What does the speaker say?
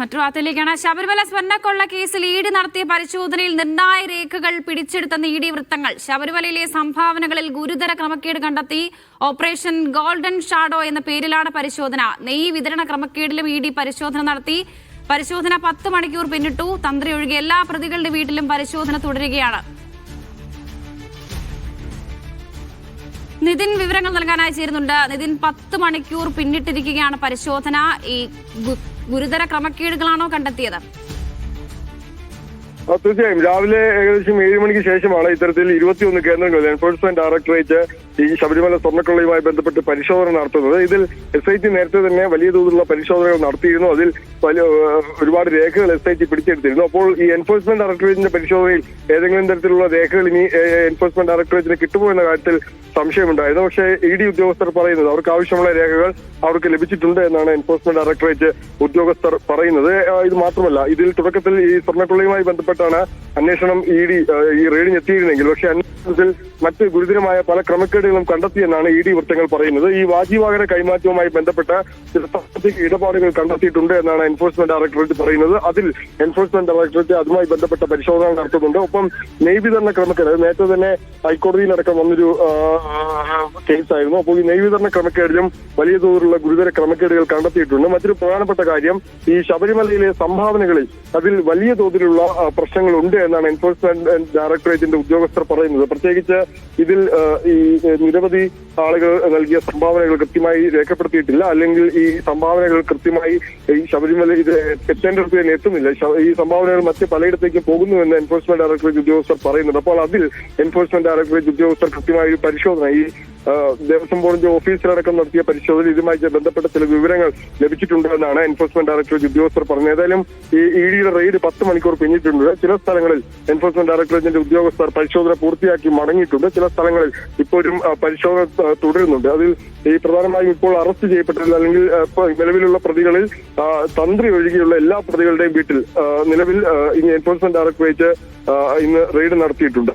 മറ്റൊരു വാർത്തയിലേക്കാണ്. ശബരിമല സ്വർണക്കൊള്ള കേസിൽ ഈഡി നടത്തിയ പരിശോധനയിൽ നിർണായ രേഖകൾ പിടിച്ചെടുത്ത നീഡി വൃത്തങ്ങൾ. ശബരിമലയിലെ സംഭാവനകളിൽ ഗുരുതര ക്രമക്കേട് കണ്ടെത്തി. ഓപ്പറേഷൻ ഗോൾഡൻ ഷാഡോ എന്ന പേരിലാണ് പരിശോധന. നെയ് വിതരണ ക്രമക്കേടിലും ഇ പരിശോധന നടത്തി. പരിശോധന പത്ത് മണിക്കൂർ പിന്നിട്ടു. തന്ത്രി ഒഴികെ എല്ലാ പ്രതികളുടെ വീട്ടിലും പരിശോധന തുടരുകയാണ്. നിതിൻ വിവരങ്ങൾ നൽകാനായി ചേരുന്നുണ്ട്. നിതിൻ പത്ത് മണിക്കൂർ പിന്നിട്ടിരിക്കുകയാണ് പരിശോധന. ഈ ഗുരുതര ക്രമക്കേടുകളാണോ കണ്ടെത്തിയത്? തീർച്ചയായും. രാവിലെ ഏകദേശം ഏഴ് മണിക്ക് ശേഷമാണ് ഇത്തരത്തിൽ ഇരുപത്തിയൊന്ന് കേന്ദ്രങ്ങളിൽ എൻഫോഴ്സ്മെന്റ് ഡയറക്ടറേറ്റ് ഈ ശബരിമല സ്വർണക്കൊള്ളയുമായി ബന്ധപ്പെട്ട് പരിശോധന നടത്തുന്നത്. ഇതിൽ എസ് ഐ ടി നേരത്തെ തന്നെ വലിയ തോതിലുള്ള പരിശോധനകൾ നടത്തിയിരുന്നു. അതിൽ വലിയ ഒരുപാട് രേഖകൾ എസ് ഐ ടി പിടിച്ചെടുത്തിരുന്നു. അപ്പോൾ ഈ എൻഫോഴ്സ്മെന്റ് ഡയറക്ടറേറ്റിന്റെ പരിശോധനയിൽ ഏതെങ്കിലും തരത്തിലുള്ള രേഖകൾ ഇനി എൻഫോഴ്സ്മെന്റ് ഡയറക്ടറേറ്റിന് കിട്ടുമോ എന്ന കാര്യത്തിൽ സംശയമുണ്ടായിരുന്നു. പക്ഷേ ഇ ഡി ഉദ്യോഗസ്ഥർ പറയുന്നത് അവർക്ക് ആവശ്യമുള്ള രേഖകൾ അവർക്ക് ലഭിച്ചിട്ടുണ്ട് എന്നാണ് എൻഫോഴ്സ്മെന്റ് ഡയറക്ടറേറ്റ് ഉദ്യോഗസ്ഥർ പറയുന്നത്. ഇത് മാത്രമല്ല ഇതിൽ തുടക്കത്തിൽ ഈ സ്വർണക്കൊള്ളയുമായി ബന്ധപ്പെട്ടാണ് അന്വേഷണം ഇ ഡി ഈ റെയ്ഡിന് എത്തിയിരുന്നെങ്കിൽ. പക്ഷേ അന്വേഷണത്തിൽ മറ്റ് ഗുരുതരമായ പല ക്രമക്കേടുകളും കണ്ടെത്തിയെന്നാണ് ഇ ഡി വൃത്തങ്ങൾ പറയുന്നത്. ഈ വാജിവാഹന കൈമാറ്റവുമായി ബന്ധപ്പെട്ട ചില സാമ്പത്തിക ഇടപാടുകൾ കണ്ടെത്തിയിട്ടുണ്ട് എന്നാണ് എൻഫോഴ്സ്മെന്റ് ഡയറക്ടറേറ്റ് പറയുന്നത്. അതിൽ എൻഫോഴ്സ്മെന്റ് ഡയറക്ടറേറ്റ് അതുമായി ബന്ധപ്പെട്ട പരിശോധന നടത്തുന്നുണ്ട്. ഒപ്പം നെയ്വിതരണ ക്രമക്കേട് നേരത്തെ തന്നെ ഹൈക്കോടതിയിലടക്കം വന്നൊരു കേസായിരുന്നു. അപ്പോൾ ഈ നെയ്വിതരണ ക്രമക്കേടിലും വലിയ തോതിലുള്ള ഗുരുതര ക്രമക്കേടുകൾ കണ്ടെത്തിയിട്ടുണ്ട്. മറ്റൊരു പ്രധാനപ്പെട്ട കാര്യം ഈ ശബരിമലയിലെ സംഭാവനകളിൽ അതിൽ വലിയ തോതിലുള്ള പ്രശ്നങ്ങളുണ്ട് എന്നാണ് എൻഫോഴ്സ്മെന്റ് ഡയറക്ടറേറ്റിന്റെ ഉദ്യോഗസ്ഥർ പറയുന്നത്. പ്രത്യേകിച്ച് ഇതിൽ ഈ നിരവധി ആളുകൾ നൽകിയ സംഭാവനകൾ കൃത്യമായി രേഖപ്പെടുത്തിയിട്ടില്ല. അല്ലെങ്കിൽ ഈ സംഭാവനകൾ കൃത്യമായി ഈ ശബരിമല ഇത് എത്തേണ്ടടുത്ത് തന്നെ എത്തുന്നില്ല. ഈ സംഭാവനകൾ മറ്റ് പലയിടത്തേക്കും പോകുന്നുവെന്ന് എൻഫോഴ്സ്മെന്റ് ഡയറക്ടറേറ്റ് ഉദ്യോഗസ്ഥർ പറയുന്നുണ്ട്. അപ്പോൾ അതിൽ എൻഫോഴ്സ്മെന്റ് ഡയറക്ടറേറ്റ് ഉദ്യോഗസ്ഥർ കൃത്യമായ ഒരു പരിശോധന ഈ ദേവസ്വം ബോർഡിന്റെ ഓഫീസിലടക്കം നടത്തിയ പരിശോധനയിൽ ഇതുമായി ബന്ധപ്പെട്ട ചില വിവരങ്ങൾ ലഭിച്ചിട്ടുണ്ട് എന്നാണ് എൻഫോഴ്സ്മെന്റ് ഡയറക്ടറേറ്റ് ഉദ്യോഗസ്ഥർ പറഞ്ഞത്. ഏതായാലും ഈ ഇ ഡിയുടെ റെയ്ഡ് പത്ത് മണിക്കൂർ പിന്നിട്ടുണ്ട്. ചില സ്ഥലങ്ങളിൽ എൻഫോഴ്സ്മെന്റ് ഡയറക്ടറേറ്റിന്റെ ഉദ്യോഗസ്ഥർ പരിശോധന പൂർത്തിയാക്കി മടങ്ങിയിട്ടുണ്ട്. ചില സ്ഥലങ്ങളിൽ ഇപ്പോഴും പരിശോധന തുടരുന്നുണ്ട്. അതിൽ ഈ പ്രധാനമായും ഇപ്പോൾ അറസ്റ്റ് ചെയ്യപ്പെട്ടിട്ടുള്ള അല്ലെങ്കിൽ നിലവിലുള്ള പ്രതികളിൽ തന്ത്രി ഒഴികെയുള്ള എല്ലാ പ്രതികളുടെയും വീട്ടിൽ നിലവിൽ ഇനി എൻഫോഴ്സ്മെന്റ് ഡയറക്ടറേറ്റ് ഇന്ന് റെയ്ഡ് നടത്തിയിട്ടുണ്ട്.